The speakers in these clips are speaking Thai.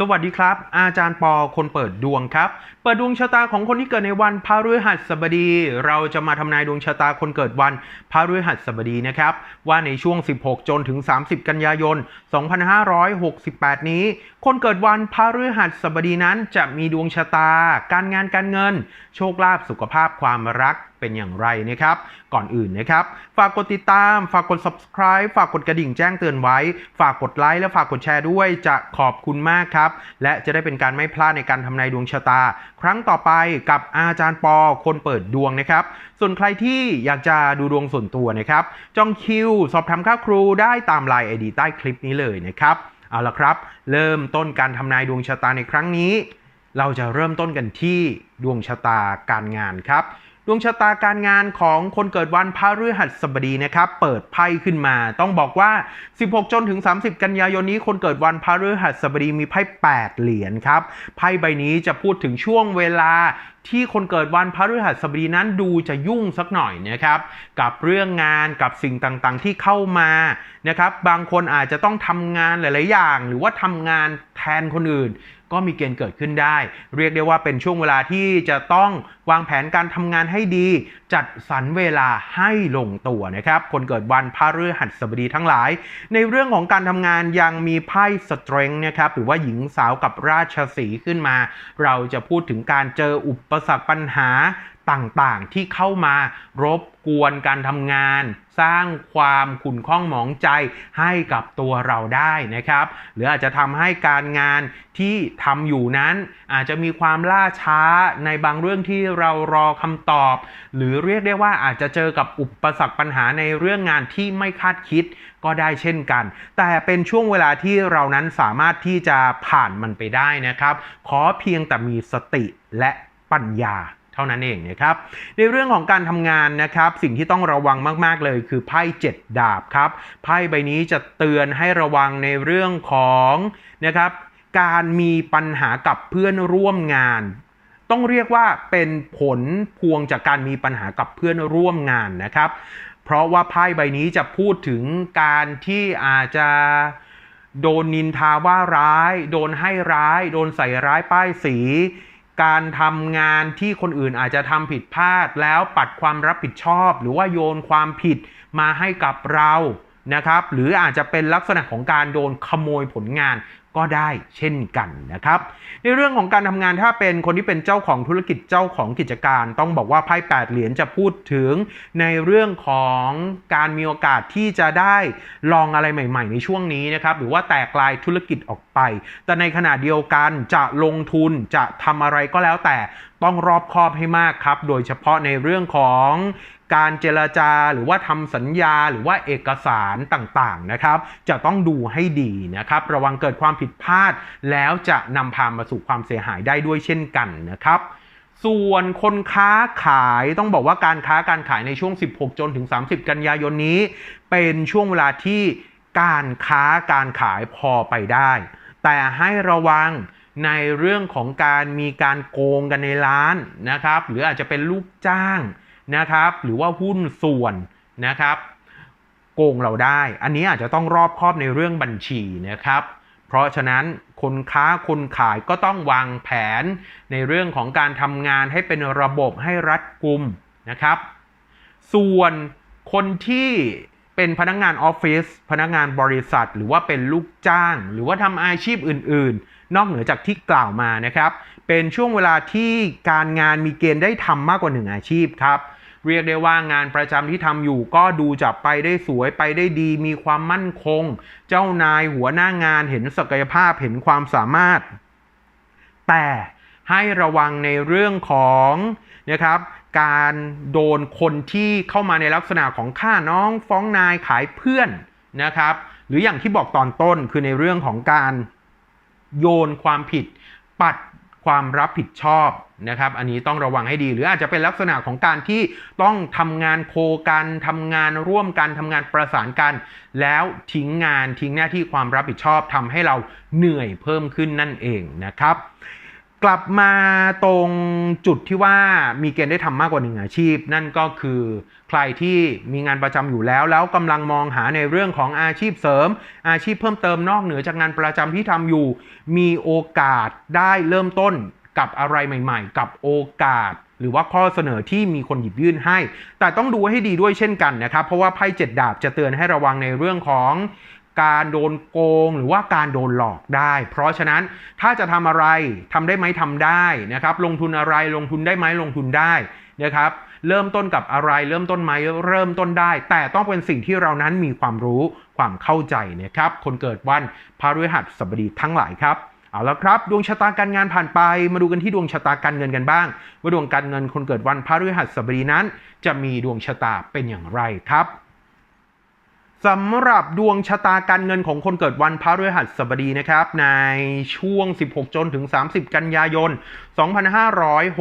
สวัสดีครับ อาจารย์ปอคนเปิดดวงครับ เปิดดวงชะตาของคนที่เกิดในวันพฤหัสบดี เราจะมาทำนายดวงชะตาคนเกิดวันพฤหัสบดีนะครับ ว่าในช่วง 16 จนถึง 30 กันยายน 2568 นี้ คนเกิดวันพฤหัสบดีนั้นจะมีดวงชะตา การงานการเงิน โชคลาภสุขภาพความรัก เป็นอย่างไรนะครับ ก่อนอื่นนะครับ ฝากกดติดตาม ฝากกด subscribe ฝากกดกระดิ่งแจ้งเตือนไว้ ฝากกดไลค์และฝากกดแชร์ด้วยจะขอบคุณมากครับ และจะได้เป็นการไม่พลาดในการทำนายดวงชะตา ครั้งต่อไปกับอาจารย์ปอคนเปิดดวงนะครับ ส่วนใครที่อยากจะดูดวงส่วนตัวนะครับ จองคิว สอบถามค่าครูได้ตามไลน์ไอดีใต้คลิปนี้เลยนะครับเอาละครับ เริ่มต้นการทำนายดวงชะตาในครั้งนี้ เราจะเริ่มต้นกันที่ดวงชะตาการงานครับ ดวงชะตาการงานของคนเกิดวันพฤหัสบดีนะครับ เปิดไพ่ขึ้นมา ต้องบอกว่า 16 จนถึง 30 กันยายนนี้ คนเกิดวันพฤหัสบดีมีไพ่ 8 เหรียญครับ ไพ่ใบนี้จะพูดถึงช่วงเวลาที่คนเกิดวันพฤหัสบดีนั้นดูจะยุ่งสักหน่อยนะครับ กับเรื่องงานกับสิ่งต่างๆที่เข้ามานะครับ บางคนอาจจะต้องทำงานหลาย ๆ อย่าง หรือว่าทำงานแทนคนอื่น ก็มีเกณฑ์เกิดขึ้นได้ เรียกได้ว่าเป็นช่วงเวลาที่จะต้องวางแผนการทำงานให้ดี จัดสรรเวลาให้ลงตัวนะครับ คนเกิดวันพฤหัสบดีทั้งหลาย ในเรื่องของการทำงานยังมีไพ่สเตรงนะครับหรือว่าหญิงสาวกับราชสีขึ้นมา เราจะพูดถึงการเจออุปสรรคปัญหา ต่างๆ ที่เข้ามารบกวนการทำงาน สร้างความขุ่นข้องหมองใจให้กับตัวเราได้นะครับ หรืออาจจะทำให้การงานที่ทำอยู่นั้น อาจจะมีความล่าช้าในบางเรื่องที่เรารอคำตอบ หรือเรียกได้ว่าอาจจะเจอกับอุปสรรคปัญหาในเรื่องงานที่ไม่คาดคิดก็ได้เช่นกัน แต่เป็นช่วงเวลาที่เรานั้นสามารถที่จะผ่านมันไปได้นะครับ ขอเพียงแต่มีสติและปัญญา เท่านั้นเองนะครับในเรื่องของการทำงานนะครับ สิ่งที่ต้องระวังมาก ๆ เลยคือไพ่เจ็ดดาบครับไพ่ใบนี้จะเตือนให้ระวังในเรื่องของนะครับการมีปัญหากับเพื่อนร่วมงาน ต้องเรียกว่าเป็นผลพวงจากการมีปัญหากับเพื่อนร่วมงานนะครับ เพราะว่าไพ่ใบนี้จะพูดถึงการที่อาจจะโดนนินทาว่าร้าย โดนให้ร้าย โดนใส่ร้ายป้ายสี การทำงานที่คนอื่นอาจจะทำผิดพลาดแล้วปัดความรับผิดชอบ หรือว่าโยนความผิดมาให้กับเรานะครับ หรืออาจจะเป็นลักษณะของการโดนขโมยผลงาน ก็ได้เช่นกันนะครับ ในเรื่องของการทำงานถ้าเป็นคนที่เป็นเจ้าของธุรกิจเจ้าของกิจการ ต้องบอกว่าไพ่แปดเหรียญจะพูดถึงในเรื่องของการมีโอกาสที่จะได้ลองอะไรใหม่ ๆ ในช่วงนี้นะครับหรือว่าแตกลายธุรกิจออกไป แต่ในขณะเดียวกันจะลงทุนจะทำอะไรก็แล้วแต่ต้องรอบคอบให้มากครับ โดยเฉพาะในเรื่องของการเจรจาหรือว่าทำสัญญาหรือว่าเอกสารต่างๆนะครับ จะต้องดูให้ดีนะครับ ระวังเกิดความผิดพลาด แล้วจะนำพามาสู่ความเสียหายได้ด้วยเช่นกันนะครับส่วนคนค้าขายต้องบอกว่าการค้าการขายในช่วง 16 จนถึง 30 กันยายนนี้ เป็นช่วงเวลาที่การค้าการขายพอไปได้ แต่ให้ระวัง ในเรื่องของการมีการโกงกันในร้านนะครับ หรืออาจจะเป็นลูกจ้างนะครับ หรือว่าหุ้นส่วนนะครับ โกงเราได้ อันนี้อาจจะต้องรอบคอบในเรื่องบัญชีนะครับ เพราะฉะนั้นคนค้าคนขายก็ต้องวางแผนในเรื่องของการทำงานให้เป็นระบบให้รัดกุมนะครับ ส่วนคนที่เป็นพนักงานออฟฟิศพนักงานบริษัท หรือว่าเป็นลูกจ้าง หรือว่าทำอาชีพอื่น นอกเหนือจากที่กล่าวมานะครับ เป็นช่วงเวลาที่การงานมีเกณฑ์ได้ทำมากกว่าหนึ่งอาชีพครับ เรียกได้ว่างานประจำที่ทำอยู่ก็ดูจะไปได้สวยไปได้ดี มีความมั่นคง เจ้านายหัวหน้างานเห็นศักยภาพเห็นความสามารถ แต่ให้ระวังในเรื่องของนะครับการโดนคนที่เข้ามาในลักษณะของฆ่าน้องฟ้องนายขายเพื่อนนะครับ หรืออย่างที่บอกตอนต้นคือในเรื่องของการ โยนความผิด ปัดความรับผิดชอบนะครับ อันนี้ต้องระวังให้ดี หรืออาจจะเป็นลักษณะของการที่ต้องทำงานโคกันทำงานร่วมกันทำงานประสานกัน แล้วทิ้งงานทิ้งหน้าที่ความรับผิดชอบทำให้เราเหนื่อยเพิ่มขึ้นนั่นเองนะครับ กลับมาตรงจุดที่ว่ามีเกณฑ์ได้ทำมากกว่าหนึ่งอาชีพ นั่นก็คือใครที่มีงานประจำอยู่แล้ว แล้วกำลังมองหาในเรื่องของอาชีพเสริม อาชีพเพิ่มเติมนอกเหนือจากงานประจำที่ทำอยู่ มีโอกาสได้เริ่มต้นกับอะไรใหม่ๆ กับโอกาส หรือว่าข้อเสนอที่มีคนหยิบยื่นให้ แต่ต้องดูให้ดีด้วยเช่นกันนะครับ เพราะว่าไพ่เจ็ดดาบจะเตือนให้ระวังในเรื่องของ การโดนโกงหรือว่าการโดนหลอกได้ เพราะฉะนั้นถ้าจะทำอะไรทำได้ไหมทำได้นะครับ ลงทุนอะไรลงทุนได้ไหมลงทุนได้นะครับ เริ่มต้นกับอะไร เริ่มต้นไหมเริ่มต้นได้ แต่ต้องเป็นสิ่งที่เรานั้นมีความรู้ความเข้าใจนะครับ คนเกิดวันพฤหัสบดีทั้งหลายครับเอาละครับ ดวงชะตาการงานผ่านไป มาดูกันที่ดวงชะตาการเงินกันบ้าง ว่าดวงการเงินคนเกิดวันพฤหัสบดีนั้น จะมีดวงชะตาเป็นอย่างไรครับ สำหรับดวงชะตาการเงินของคนเกิดวันพฤหัสบดีนะครับ ในช่วง 16 จนถึง 30 กันยายน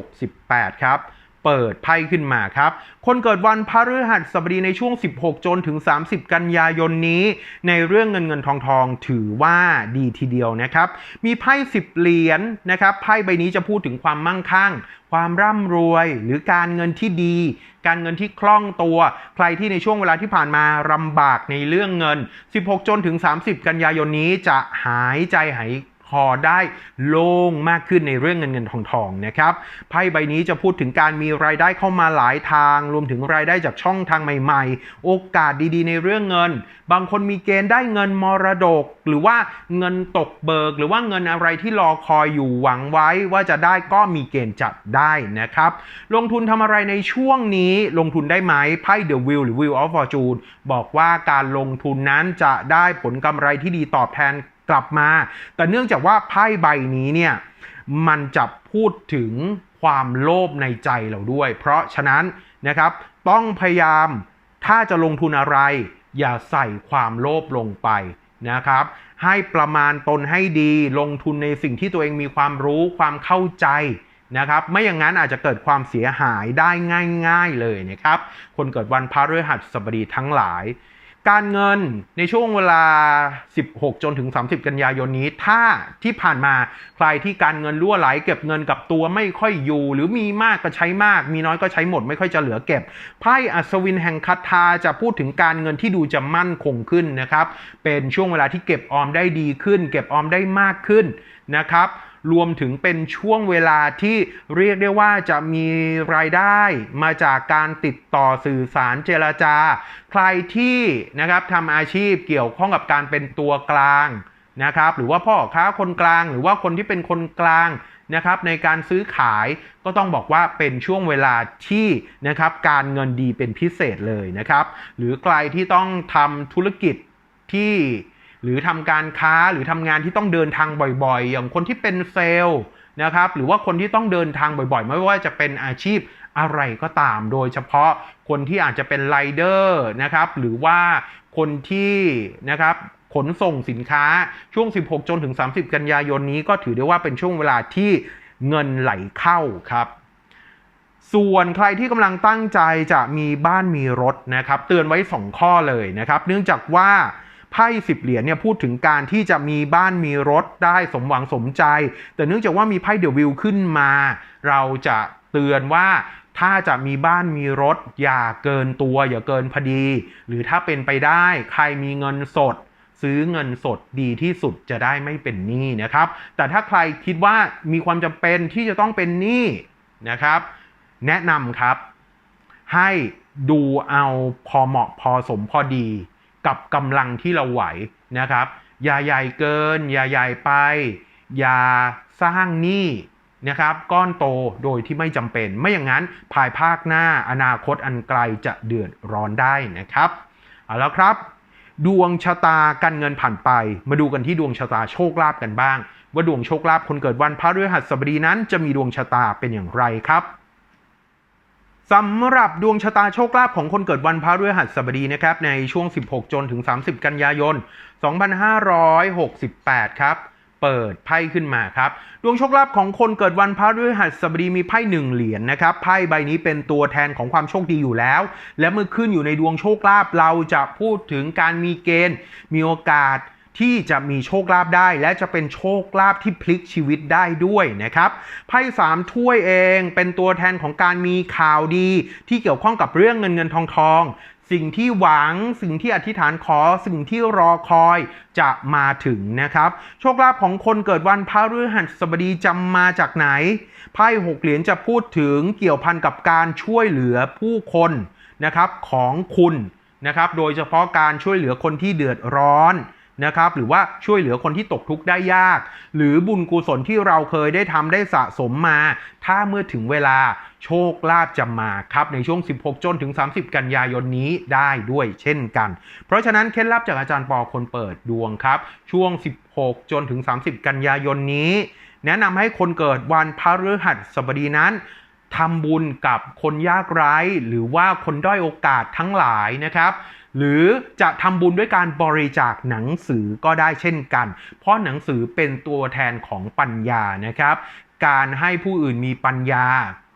2568 ครับ เปิดไพ่ขึ้นมาครับ คนเกิดวันพฤหัสบดีในช่วง 16 จนถึง 30 กันยายนนี้ ในเรื่องเงินเงินทองทองถือว่าดีทีเดียวนะครับ มีไพ่ 10 เหรียญนะครับไพ่ใบนี้จะพูดถึงความมั่งคั่ง ความร่ำรวยหรือการเงินที่ดี การเงินที่คล่องตัว ใครที่ในช่วงเวลาที่ผ่านมาลำบากในเรื่องเงิน 16 จนถึง 30 กันยายนนี้จะหายใจหาย อได้โล่งมากขึ้นในเรื่องเงินเงินทองทองนะครับไพ่ใบนี้จะพูดถึงการมีรายได้เข้ามาหลายทาง รวมถึงรายได้จากช่องทางใหม่ ๆ โอกาสดีๆ ในเรื่องเงิน บางคนมีเกณฑ์ได้เงินมรดก หรือว่าเงินตกเบิก หรือว่าเงินอะไรที่รอคอยอยู่หวังไว้ว่าจะได้ก็มีเกณฑ์จับได้นะครับ ลงทุนทำอะไรในช่วงนี้ลงทุนได้ไหมไพ่ The Wheel หรือ Wheel of Fortune บอกว่าการลงทุนนั้นจะได้ผลกำไรที่ดีตอบแทน กลับมา แต่เนื่องจากว่าไพ่ใบนี้เนี่ยมันจะพูดถึงความโลภในใจเราด้วย เพราะฉะนั้นนะครับต้องพยายามถ้าจะลงทุนอะไร อย่าใส่ความโลภลงไปนะครับ ให้ประมาณตนให้ดีลงทุนในสิ่งที่ตัวเองมีความรู้ความเข้าใจนะครับ ไม่อย่างนั้นอาจจะเกิดความเสียหายได้ง่าย ๆเลยนะครับ คนเกิดวันพฤหัสบดีทั้งหลาย การเงินในช่วงเวลา 16 จนถึง 30 กันยายนนี้ ถ้าที่ผ่านมาใครที่การเงินรั่วไหลเก็บเงินกับตัวไม่ค่อยอยู่ หรือมีมากก็ใช้มาก มีน้อยก็ใช้หมดไม่ค่อยจะเหลือเก็บไพ่อัศวินแห่งคาถาจะพูดถึงการเงินที่ดูจะมั่นคงขึ้นนะครับ เป็นช่วงเวลาที่เก็บออมได้ดีขึ้น เก็บออมได้มากขึ้นนะครับ รวมถึงเป็นช่วงเวลาที่เรียกได้ว่าจะมีรายได้มาจากการติดต่อสื่อสารเจรจา ใครที่นะครับทำอาชีพเกี่ยวข้องกับการเป็นตัวกลางนะครับ หรือว่าพ่อค้าคนกลาง หรือว่าคนที่เป็นคนกลางนะครับในการซื้อขายก็ต้องบอกว่าเป็นช่วงเวลาที่นะครับการเงินดีเป็นพิเศษเลยนะครับ หรือใครที่ต้องทำธุรกิจที่ หรือทำการค้าหรือทำงานที่ต้องเดินทางบ่อยๆ อย่างคนที่เป็นเซลล์นะครับหรือว่าคนที่ต้องเดินทางบ่อยๆ ไม่ว่าจะเป็นอาชีพอะไรก็ตาม โดยเฉพาะคนที่อาจจะเป็นไรเดอร์นะครับหรือว่าคนที่นะครับขนส่งสินค้าช่วง 16 จนถึง 30 กันยายนนี้ก็ถือได้ว่าเป็นช่วงเวลาที่เงินไหลเข้าครับ ส่วนใครที่กำลังตั้งใจจะมีบ้านมีรถนะครับ เตือนไว้ 2 ข้อเลยนะครับ เนื่องจากว่า ไพ่สิบเหรียญเนี่ยพูดถึงการที่จะมีบ้านมีรถได้สมหวังสมใจ แต่เนื่องจากว่ามีไพ่เดวิลขึ้นมา เราจะเตือนว่าถ้าจะมีบ้านมีรถ อย่าเกินตัวอย่าเกินพอดี หรือถ้าเป็นไปได้ใครมีเงินสด ซื้อเงินสดดีที่สุดจะได้ไม่เป็นหนี้นะครับ แต่ถ้าใครคิดว่ามีความจำเป็นที่จะต้องเป็นหนี้นะครับ แนะนำครับ ให้ดูเอาพอเหมาะพอสมพอดี กับกำลังที่เราไหวนะครับอย่าใหญ่เกิน อย่าใหญ่ไป อย่าสร้างหนี้นะครับก้อนโตโดยที่ไม่จำเป็น ไม่อย่างนั้นภายภาคหน้าอนาคตอันไกลจะเดือดร้อนได้นะครับเอาล้วครับ ดวงชะตาการเงินผ่านไป มาดูกันที่ดวงชะตาโชคลาภกันบ้าง ว่าดวงโชคลาภคนเกิดวันพฤหัสบดีนั้นจะมีดวงชะตาเป็นอย่างไรครับ สำหรับดวงชะตาโชคลาภของคนเกิดวันพฤหัสบดีนะครับในช่วง 16 จนถึง 30 กันยายน 2568 ครับ เปิดไพ่ขึ้นมาครับ ดวงโชคลาภของคนเกิดวันพฤหัสบดีมีไพ่หนึ่งเหรียญนะครับไพ่ใบนี้เป็นตัวแทนของความโชคดีอยู่แล้ว และเมื่อขึ้นอยู่ในดวงโชคลาภเราจะพูดถึงการมีเกณฑ์ มีโอกาส ที่จะมีโชคลาภได้ และจะเป็นโชคลาภที่พลิกชีวิตได้ด้วยนะครับไพ่สามถ้วยเองเป็นตัวแทนของการมีข่าวดี ที่เกี่ยวข้องกับเรื่องเงินเงินทองทองสิ่งที่หวังสิ่งที่อธิษฐานขอสิ่งที่รอคอยจะมาถึงนะครับ โชคลาภของคนเกิดวันพฤหัสบดีจะมาจากไหนไพ่หกเหรียญจะพูดถึงเกี่ยวพันกับการช่วยเหลือผู้คนนะครับของคุณนะครับ โดยเฉพาะการช่วยเหลือคนที่เดือดร้อน นะครับหรือว่าช่วยเหลือคนที่ตกทุกข์ได้ยาก หรือบุญกุศลที่เราเคยได้ทำได้สะสมมา ถ้าเมื่อถึงเวลาโชคลาภจะมาครับในช่วง 16 จนถึง 30 กันยายนนี้ได้ด้วยเช่นกัน เพราะฉะนั้นเคล็ดลับจากอาจารย์ปอคนเปิดดวงครับ ช่วง 16 จนถึง 30 กันยายนนี้ แนะนำให้คนเกิดวันพฤหัสบดีนั้นทำบุญกับคนยากไร้ หรือว่าคนด้อยโอกาสทั้งหลายนะครับ หรือจะทำบุญด้วยการบริจาคหนังสือก็ได้เช่นกัน เพราะหนังสือเป็นตัวแทนของปัญญานะครับ การให้ผู้อื่นมีปัญญา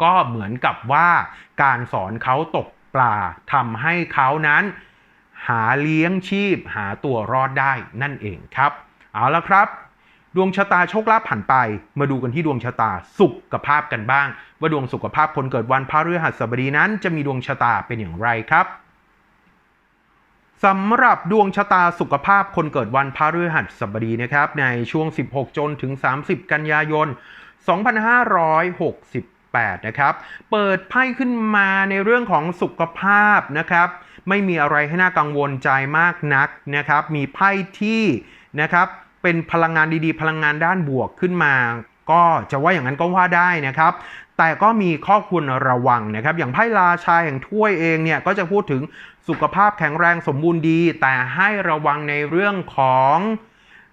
ก็เหมือนกับว่าการสอนเขาตกปลาทำให้เขานั้น หาเลี้ยงชีพหาตัวรอดได้นั่นเองครับ เอาละครับ ดวงชะตาโชคลาภผ่านไป มาดูกันที่ดวงชะตาสุขภาพกันบ้าง ว่าดวงสุขภาพคนเกิดวันพฤหัสบดีนั้น จะมีดวงชะตาเป็นอย่างไรครับ สำหรับดวงชะตาสุขภาพคนเกิดวันพฤหัสบดีนะครับในช่วง 16 จนถึง 30 กันยายน 2568 นะครับ เปิดไพ่ขึ้นมาในเรื่องของสุขภาพนะครับ ไม่มีอะไรให้น่ากังวลใจมากนักนะครับ มีไพ่ที่นะครับเป็นพลังงานดีๆ พลังงานด้านบวกขึ้นมา ก็จะว่าอย่างนั้นก็ว่าได้นะครับ แต่ก็มีข้อควรระวังนะครับ อย่างไพ่ราชาแห่งถ้วยเองเนี่ยก็จะพูดถึงสุขภาพแข็งแรงสมบูรณ์ดี แต่ให้ระวังในเรื่องของ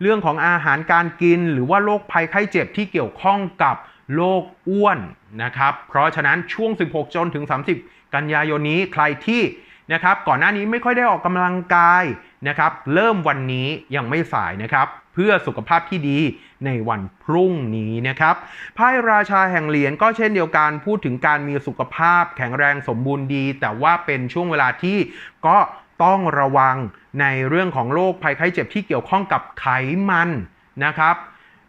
เรื่องของอาหารการกิน หรือว่าโรคภัยไข้เจ็บที่เกี่ยวข้องกับโรคอ้วนนะครับ เพราะฉะนั้นช่วง 16 จนถึง 30 กันยายนนี้ใครที่นะครับก่อนหน้านี้ไม่ค่อยได้ออกกำลังกายนะครับ เริ่มวันนี้ยังไม่สายนะครับ เพื่อสุขภาพที่ดีในวันพรุ่งนี้นะครับไพ่ราชาแห่งเหรียญก็เช่นเดียวกันพูดถึงการมีสุขภาพแข็งแรงสมบูรณ์ดี แต่ว่าเป็นช่วงเวลาที่ก็ต้องระวังในเรื่องของโรคภัยไข้เจ็บที่เกี่ยวข้องกับไขมันนะครับ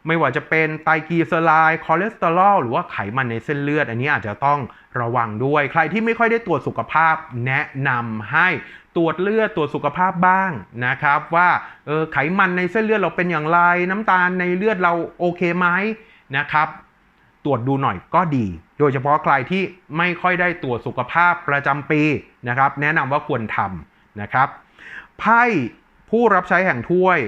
ไม่ว่าจะเป็นไตรกลีเซอไรด์คอเลสเตอรอลหรือว่าไขมันในเส้นเลือด อันนี้อาจจะต้องระวังด้วย ใครที่ไม่ค่อยได้ตรวจสุขภาพแนะนำให้ตรวจเลือดตรวจสุขภาพบ้างนะครับ ว่าเออไขมันในเส้นเลือดเราเป็นอย่างไร น้ำตาลในเลือดเราโอเคไหมนะครับตรวจดูหน่อยก็ดี โดยเฉพาะใครที่ไม่ค่อยได้ตรวจสุขภาพประจำปีนะครับ แนะนำว่าควรทำนะครับไพ่ผู้รับใช้แห่งถ้วย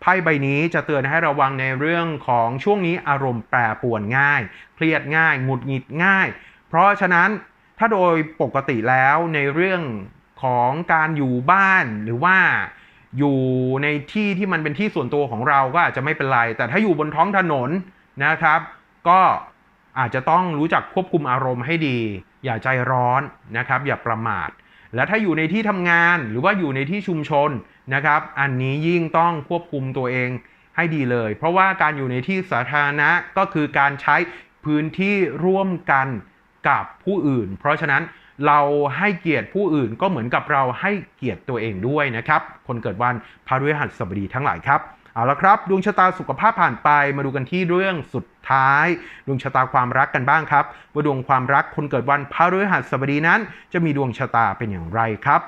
ไพ่ใบนี้จะเตือนให้ระวังในเรื่องของช่วงนี้อารมณ์แปรปรวนง่าย เครียดง่าย หงุดหงิดง่าย เพราะฉะนั้นถ้าโดยปกติแล้วในเรื่องของการอยู่บ้านหรือว่าอยู่ในที่ที่มันเป็นที่ส่วนตัวของเราก็อาจจะไม่เป็นไร แต่ถ้าอยู่บนท้องถนนนะครับ ก็อาจจะต้องรู้จักควบคุมอารมณ์ให้ดี อย่าใจร้อนนะครับ อย่าประมาท และถ้าอยู่ในที่ทำงานหรือว่าอยู่ในที่ชุมชนนะครับ อันนี้ยิ่งต้องควบคุมตัวเองให้ดีเลย เพราะว่าการอยู่ในที่สาธารณะก็คือการใช้พื้นที่ร่วมกันกับผู้อื่น เพราะฉะนั้นเราให้เกียรติผู้อื่นก็เหมือนกับเราให้เกียรติตัวเองด้วยนะครับ คนเกิดวันพฤหัสบดีทั้งหลายครับ เอาละครับ ดวงชะตาสุขภาพผ่านไปมาดูกันที่เรื่องสุดท้าย ดวงชะตาความรักกันบ้างครับว่าดวงความรักคนเกิดวันพฤหัสบดีนั้น จะมีดวงชะตาเป็นอย่างไรครับ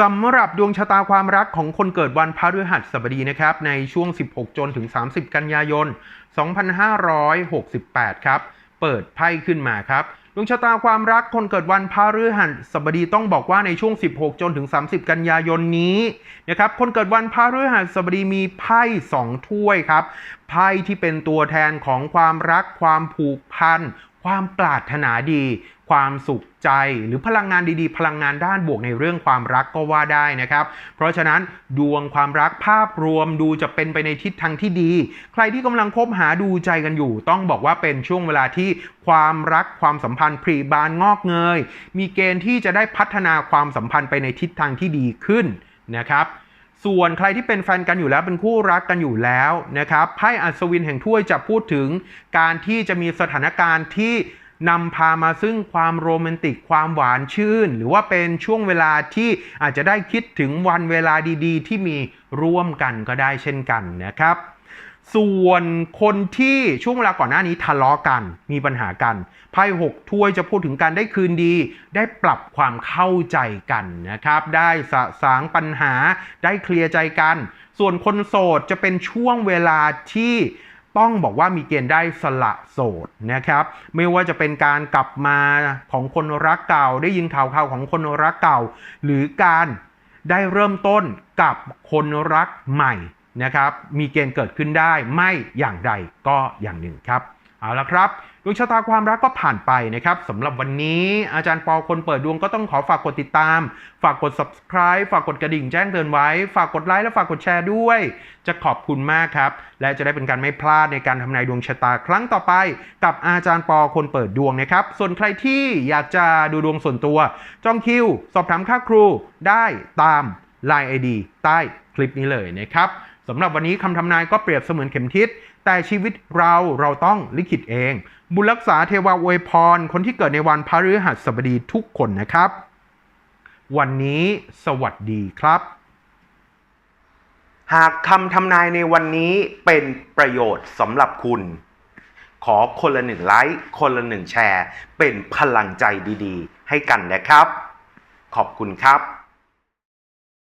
สำหรับดวงชะตาความรักของคนเกิดวันพฤหัสบดีนะครับในช่วง 16 จนถึง 30 กันยายน 2568 ครับ เปิดไพ่ขึ้นมาครับ ดวงชะตาความรักคนเกิดวันพฤหัสบดีต้องบอกว่าในช่วง 16 จนถึง 30 กันยายนนี้นะครับคนเกิดวันพฤหัสบดีมีไพ่2ถ้วยครับไพ่ที่เป็นตัวแทนของความรักความผูกพัน ความปรารถนาดี ความสุขใจหรือพลังงานดีๆ พลังงานด้านบวกในเรื่องความรักก็ว่าได้นะครับ เพราะฉะนั้นดวงความรักภาพรวมดูจะเป็นไปในทิศทางที่ดี ใครที่กำลังคบหาดูใจกันอยู่ ต้องบอกว่าเป็นช่วงเวลาที่ความรักความสัมพันธ์ผลิบานงอกเงย มีเกณฑ์ที่จะได้พัฒนาความสัมพันธ์ไปในทิศทางที่ดีขึ้นนะครับ ส่วนใครที่เป็นแฟนกันอยู่แล้วเป็นคู่รักกันอยู่แล้วนะครับไพ่อัศวินแห่งถ้วยจะพูดถึงการที่จะมีสถานการณ์ที่นำพามาซึ่งความโรแมนติกความหวานชื่น หรือว่าเป็นช่วงเวลาที่อาจจะได้คิดถึงวันเวลาดีๆ ที่มีร่วมกันก็ได้เช่นกันนะครับ ส่วนคนที่ช่วงเวลาก่อนหน้านี้ทะเลาะกันมีปัญหากันไพ่หกถ้วยจะพูดถึงการได้คืนดี ได้ปรับความเข้าใจกันนะครับ ได้สะสางปัญหาได้เคลียร์ใจกัน ส่วนคนโสดจะเป็นช่วงเวลาที่ต้องบอกว่ามีเกณฑ์ได้สละโสดนะครับ ไม่ว่าจะเป็นการกลับมาของคนรักเก่า ได้ยินข่าวๆของคนรักเก่า หรือการได้เริ่มต้นกับคนรักใหม่ นะครับมีเกณฑ์เกิดขึ้นได้ไม่อย่างใดก็อย่างหนึ่งครับเอาละครับดวงชะตาความรักก็ผ่านไปนะครับสำหรับวันนี้อาจารย์ปอคนเปิดดวงก็ต้องขอฝากกดติดตาม ฝากกด subscribe ฝากกดกระดิ่งแจ้งเตือนไว้ ฝากกดไลค์และฝากกดแชร์ด้วย จะขอบคุณมากครับ และจะได้เป็นการไม่พลาดในการทำนายดวงชะตาครั้งต่อไป กับอาจารย์ปอคนเปิดดวงนะครับ ส่วนใครที่อยากจะดูดวงส่วนตัว จองคิว สอบถามค่าครูได้ตาม Line ID ใต้คลิปนี้เลยนะครับ สำหรับวันนี้คำทำนายก็เปรียบเสมือนเข็มทิศ แต่ชีวิตเราเราต้องลิขิตเอง บุญรักษาเทวาอวยพร คนที่เกิดในวันพฤหัสบดีทุกคนนะครับ วันนี้สวัสดีครับ หากคำทำนายในวันนี้เป็นประโยชน์สำหรับคุณ ขอคนละหนึ่งไลค์คนละหนึ่งแชร์ เป็นพลังใจดีๆ ให้กันนะครับ ขอบคุณครับ